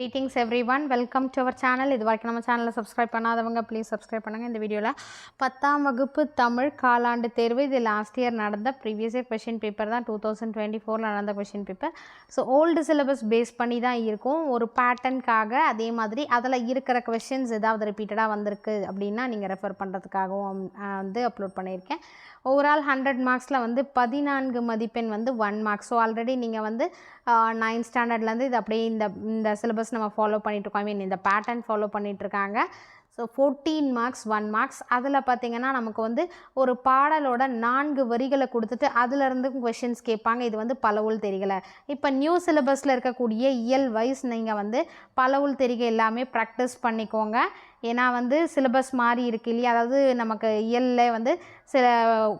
Meetings everyone welcome to our channel இது வரைக்கும் நம்ம சேனலை சப்ஸ்கிரைப் பண்ணாதவங்க ப்ளீஸ் சப்ஸ்கிரைப் பண்ணுங்கள் இந்த வீடியோவில் பத்தாம் வகுப்பு தமிழ் காலாண்டு தேர்வு. இது லாஸ்ட் இயர் நடந்த ப்ரீவியஸ் இயர் கொஷின் பேப்பர் தான். டூ தௌசண்ட் டுவெண்ட்டி ஃபோரில் நடந்த question paper so old syllabus base பண்ணி தான் இருக்கும். ஒரு பேட்டர்னுக்காக அதே மாதிரி அதில் இருக்கிற கொஷின்ஸ் ஏதாவது ரிப்பீட்டடாக வந்திருக்கு அப்படின்னா நீங்கள் ரெஃபர் பண்ணுறதுக்காகவும் வந்து அப்லோட் பண்ணியிருக்கேன். ஓவரால் ஹண்ட்ரட் மார்க்ஸில் வந்து பதினான்கு மதிப்பெண் வந்து ஒன் மார்க்ஸ் ஸோ ஆல்ரெடி நீங்கள் வந்து நைன்த் ஸ்டாண்டர்ட்லேருந்து இது அப்படியே இந்த இந்த சிலபஸ் நம்ம ஃபாலோ பண்ணிகிட்ருக்கோம் ஐ மீன் இந்த பேட்டர்ன் ஃபாலோ பண்ணிகிட்ருக்காங்க so fourteen marks one marks அதில் பார்த்தீங்கன்னா நமக்கு வந்து ஒரு பாடலோட நான்கு வரிகளை கொடுத்துட்டு அதுலேருந்து கொஷின்ஸ் கேட்பாங்க. இது வந்து பலவுள் தெரிகலை. இப்போ நியூ சிலபஸில் இருக்கக்கூடிய இயல் வைஸ் நீங்கள் வந்து பலவுள் தெரிகை எல்லாமே ப்ராக்டிஸ் பண்ணிக்கோங்க. ஏன்னா வந்து சிலபஸ் மாறி இருக்கு இல்லையா? அதாவது நமக்கு இயலில் வந்து சில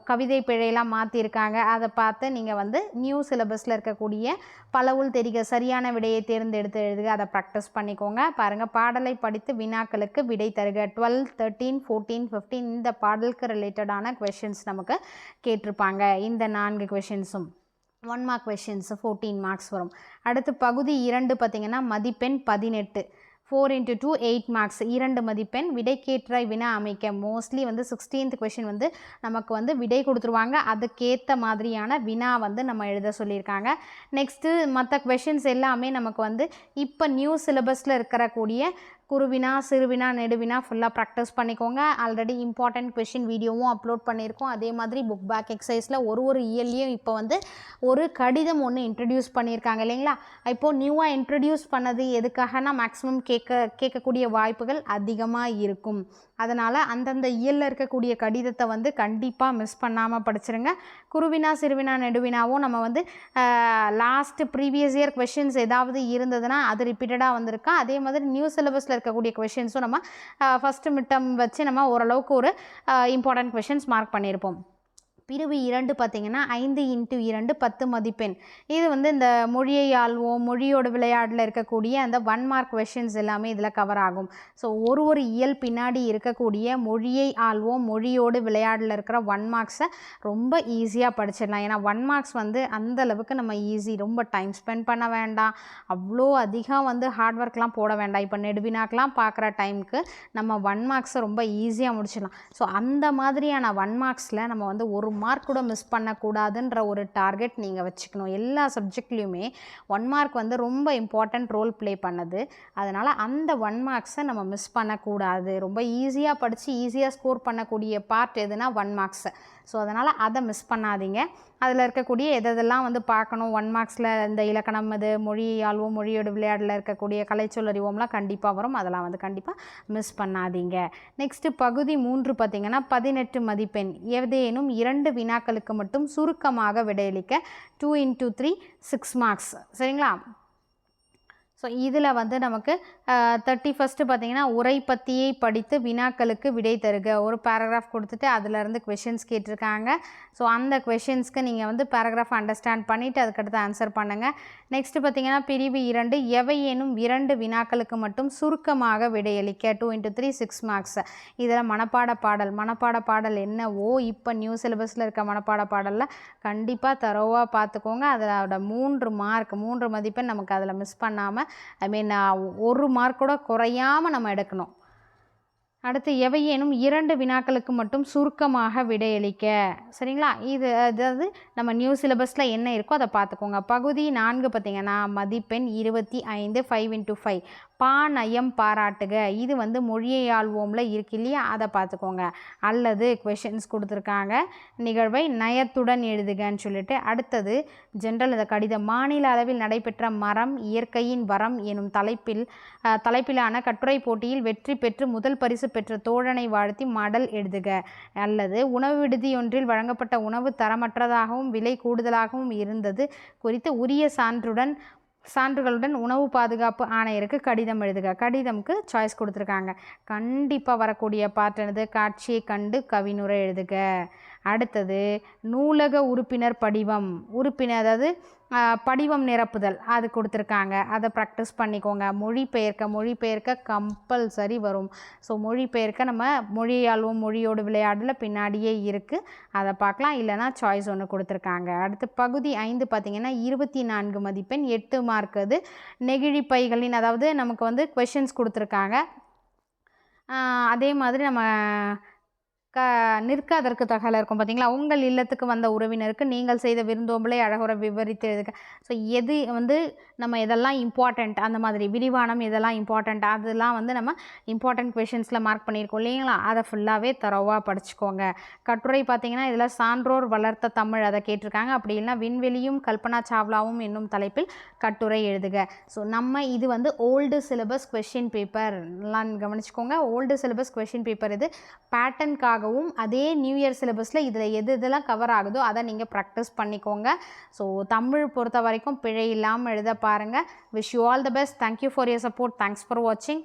கவிதை பிழையெல்லாம் மாற்றிருக்காங்க அதை பார்த்து நீங்கள் வந்து நியூ சிலபஸில் இருக்கக்கூடிய பலவுள் தெரிக சரியான விடையை தேர்ந்தெடுத்து எழுதுக. அதை ப்ராக்டிஸ் பண்ணிக்கோங்க. பாருங்கள் பாடலை படித்து வினாக்களுக்கு விடை தருக. டுவெல் தேர்ட்டீன் ஃபோர்டீன் ஃபிஃப்டீன் இந்த பாடலுக்கு ரிலேட்டடான கொஷின்ஸ் நமக்கு கேட்டிருப்பாங்க. இந்த நான்கு கொஷின்ஸும் one mark questions fourteen marks வரும். அடுத்து பகுதி இரண்டு பார்த்திங்கன்னா மதிப்பெண் பதினெட்டு. Four into two eight marks இரண்டு மதிப்பெண் விடைக்கேற்ற வினா அமைக்க. மோஸ்ட்லி வந்து சிக்ஸ்டீன்த் கொஷின் வந்து நமக்கு வந்து விடை கொடுத்துருவாங்க. அதுக்கேற்ற மாதிரியான வினா வந்து நம்ம எழுத சொல்லியிருக்காங்க. நெக்ஸ்ட்டு மற்ற கொஷின்ஸ் எல்லாமே நமக்கு வந்து இப்போ நியூ சிலபஸில் இருக்கிற கூடிய குருவினா சிறுவினா நெடுவினா ஃபுல்லாக ப்ராக்டிஸ் பண்ணிக்கோங்க. ஆல்ரெடி இம்பார்ட்டண்ட் கொஷின் வீடியோவும் அப்லோட் பண்ணியிருக்கோம். அதே மாதிரி புக் பேக் எக்ஸசைஸில் ஒரு ஒரு இயர்லேயும் இப்போ வந்து ஒரு கடிதம் ஒன்று இன்ட்ரடியூஸ் பண்ணியிருக்காங்க இல்லைங்களா? இப்போது நியூவாக இன்ட்ரடியூஸ் பண்ணது எதுக்காகனா மேக்ஸிமம் கேட்க கேட்கக்கூடிய வாய்ப்புகள் அதிகமாக இருக்கும். அதனால் அந்தந்த இயலில் இருக்கக்கூடிய கடிதத்தை வந்து கண்டிப்பாக மிஸ் பண்ணாமல் படிச்சிருங்க. குருவினா சிறுவினா நெடுவினாவும் நம்ம வந்து லாஸ்ட்டு ப்ரீவியஸ் இயர் கொஷின்ஸ் ஏதாவது இருந்ததுன்னா அது ரிப்பீட்டடாக வந்திருக்கா? அதே மாதிரி நியூ சிலபஸில் இருக்கக்கூடிய கொஷின்ஸும் நம்ம ஃபஸ்ட்டு மிட்டம் வச்சு நம்ம ஓரளவுக்கு ஒரு இம்பார்ட்டன்ட் கொஷின்ஸ் மார்க் பண்ணியிருப்போம். பிரிவு இரண்டு பார்த்திங்கன்னா ஐந்து இன்ட்டு இரண்டு பத்து மதிப்பெண். இது வந்து இந்த மொழியை ஆள்வோம் மொழியோட விளையாடில் இருக்கக்கூடிய அந்த ஒன் மார்க் கொஷின்ஸ் எல்லாமே இதில் கவர் ஆகும். ஸோ ஒரு ஒரு இயல் பின்னாடி இருக்கக்கூடிய மொழியை ஆள்வோம் மொழியோடு விளையாடில் இருக்கிற ஒன் மார்க்ஸை ரொம்ப ஈஸியாக படிச்சிடலாம். ஏன்னா ஒன் மார்க்ஸ் வந்து அந்த அளவுக்கு நம்ம ஈஸி ரொம்ப டைம் ஸ்பெண்ட் பண்ண வேண்டாம். அவ்வளோ அதிகம் வந்து ஹார்ட் ஒர்க்லாம் போட வேண்டாம். இப்போ நெடுவினாக்கெலாம் பார்க்குற டைமுக்கு நம்ம ஒன் மார்க்ஸை ரொம்ப ஈஸியாக முடிச்சிடலாம். ஸோ அந்த மாதிரியான ஒன் மார்க்ஸில் நம்ம வந்து ஒரு மார்க் கூட மிஸ் பண்ணக்கூடாதுன்ற ஒரு டார்கெட் நீங்கள் வச்சுக்கணும். எல்லா சப்ஜெக்ட்லேயுமே ஒன் மார்க் வந்து ரொம்ப இம்பார்ட்டண்ட் ரோல் ப்ளே பண்ணுது. அதனால் அந்த ஒன் மார்க்ஸை நம்ம மிஸ் பண்ணக்கூடாது. ரொம்ப ஈஸியாக படித்து ஈஸியாக ஸ்கோர் பண்ணக்கூடிய பார்ட் எதுனா ஒன் மார்க்ஸை ஸோ அதனால் அதை மிஸ் பண்ணாதீங்க. அதில் இருக்கக்கூடிய எதெல்லாம் வந்து பார்க்கணும் ஒன் மார்க்ஸில் இந்த இலக்கணம் இது மொழி ஆழ்வோம் மொழியோட விளையாடில் இருக்கக்கூடிய கலைச்சொல் அறிவோம்லாம் கண்டிப்பாக வரும். அதெல்லாம் வந்து கண்டிப்பாக மிஸ் பண்ணாதீங்க. நெக்ஸ்ட்டு பகுதி மூன்று பார்த்திங்கன்னா பதினெட்டு மதிப்பெண். ஏதேனும் இரண்டு வினாக்களுக்கு மட்டும் சுருக்கமாக விடையளிக்க two into three six marks சரிங்களா? ஸோ இதில் வந்து நமக்கு தேர்ட்டி ஃபஸ்ட்டு பார்த்தீங்கன்னா உரை பற்றியை படித்து வினாக்களுக்கு விடை தருக. ஒரு பேராகிராஃப் கொடுத்துட்டு அதிலேருந்து கொஷின்ஸ் கேட்டிருக்காங்க. ஸோ அந்த கொஷின்ஸ்க்கு நீங்கள் வந்து பேராகிராஃப் அண்டர்ஸ்டாண்ட் பண்ணிவிட்டு அதுக்கடுத்து ஆன்சர் பண்ணுங்கள் நெக்ஸ்ட்டு பார்த்தீங்கன்னா பிரிவு இரண்டு எவையேனும் இரண்டு வினாக்களுக்கு மட்டும் சுருக்கமாக விடையளிக்க? Two into three six marks இதில் மனப்பாட பாடல். மனப்பாட பாடல் என்னவோ இப்போ நியூ சிலபஸில் இருக்க மனப்பாட பாடலில் கண்டிப்பாக தரோவாக பார்த்துக்கோங்க அதோட மூன்று மார்க் மூன்று மதிப்பெண் நமக்கு அதில் மிஸ் பண்ணாமல் ஐ மீன் ஒரு மார்க் கூட குறையாமல் நம்ம எடுக்கணும். அடுத்து எவையேனும் இரண்டு வினாக்களுக்கு மட்டும் சுருக்கமாக விடையளிக்க. சரிங்களா? இது அதாவது நம்ம நியூ சிலபஸில் என்ன இருக்கோ அதை பார்த்துக்கோங்க. பகுதி நான்கு பார்த்திங்கன்னா மதிப்பெண் இருபத்தி ஐந்து ஃபைவ் இன்ட்டு ஃபைவ் பா நயம் பாராட்டுக. இது வந்து மொழியை ஆள்வோமில் இருக்கு இல்லையா? அதை பார்த்துக்கோங்க. அல்லது கொஷின்ஸ் கொடுத்துருக்காங்க. நிகழ்வை நயத்துடன் எழுதுகன்னு சொல்லிட்டு. அடுத்தது ஜென்ரல் இந்த கடிதம். மாநில அளவில் நடைபெற்ற மரம் இயற்கையின் வரம் எனும் தலைப்பில் தலைப்பிலான கட்டுரை போட்டியில் வெற்றி பெற்று முதல் பரிசு பெற்ற தோழனை வாழ்த்தி மடல் எழுதுக. அல்லது உணவு விடுதியொன்றில் வழங்கப்பட்ட உணவு தரமற்றதாகவும் விலை கூடுதலாகவும் இருந்தது குறித்து உரிய சான்றுடன் சான்றுகளுடன் உணவு பாதுகாப்பு ஆணையருக்கு கடிதம் எழுதுக. கடிதம்க்கு சாய்ஸ் கொடுத்துருக்காங்க. கண்டிப்பாக வரக்கூடிய பார்ட் என்னது காட்சியை கண்டு கவினுரை எழுதுக. அடுத்தது நூலக உறுப்பினர் படிவம் உறுப்பினர் அதாவது படிவம் நிரப்புதல். அது கொடுத்துருக்காங்க. அதை ப்ராக்டிஸ் பண்ணிக்கோங்க. மொழிபெயர்க்க மொழிபெயர்க்க கம்பல்சரி வரும். ஸோ மொழிபெயர்க்க நம்ம மொழியாழ்வும் மொழியோடு விளையாடல பின்னாடியே இருக்குது அதை பார்க்கலாம். இல்லைனா சாய்ஸ் ஒன்று கொடுத்துருக்காங்க. அடுத்து பகுதி ஐந்து பார்த்திங்கன்னா இருபத்தி நான்கு மதிப்பெண் எட்டு மார்க் அது. நெகிழி பைகளின் அதாவது நமக்கு வந்து கொஷின்ஸ் கொடுத்துருக்காங்க. அதே மாதிரி நம்ம க நிற்காதற்கு தகவல் இருக்கும் பார்த்தீங்களா உங்கள் இல்லத்துக்கு வந்த உறவினருக்கு நீங்கள் செய்த விருந்தோம்பலை அழகுற விவரித்து எழுதுக. ஸோ எது வந்து நம்ம இதெல்லாம் இம்பார்ட்டண்ட் அந்த மாதிரி விரிவானம் இதெல்லாம் இம்பார்ட்டண்ட் அதெல்லாம் வந்து நம்ம இம்பார்ட்டண்ட் கொஷின்ஸில் மார்க் பண்ணியிருக்கோம் இல்லைங்களா? அதை ஃபுல்லாகவே தரவாக படிச்சுக்கோங்க. கட்டுரை பார்த்தீங்கன்னா இதில் சான்றோர் வளர்த்த தமிழ் அதை கேட்டிருக்காங்க. அப்படி இல்லைனா விண்வெளியும் கல்பனா சாவ்லாவும் என்னும் தலைப்பில் கட்டுரை எழுதுக. ஸோ நம்ம இது வந்து ஓல்டு சிலபஸ் கொஷின் பேப்பர் எல்லாம் கவனிச்சுக்கோங்க. ஓல்டு சிலபஸ் கொஷின் பேப்பர் இது ஆகவும் அதே நியூ இயர் சிலபஸில் இதில் எது இதெல்லாம் கவர் ஆகுதோ அதை நீங்கள் ப்ராக்டிஸ் பண்ணிக்கோங்க. ஸோ தமிழ் பொறுத்த வரைக்கும் பிழை இல்லாமல் எழுத பாருங்கள் wish you all the best thank you for your support thanks for வாட்சிங்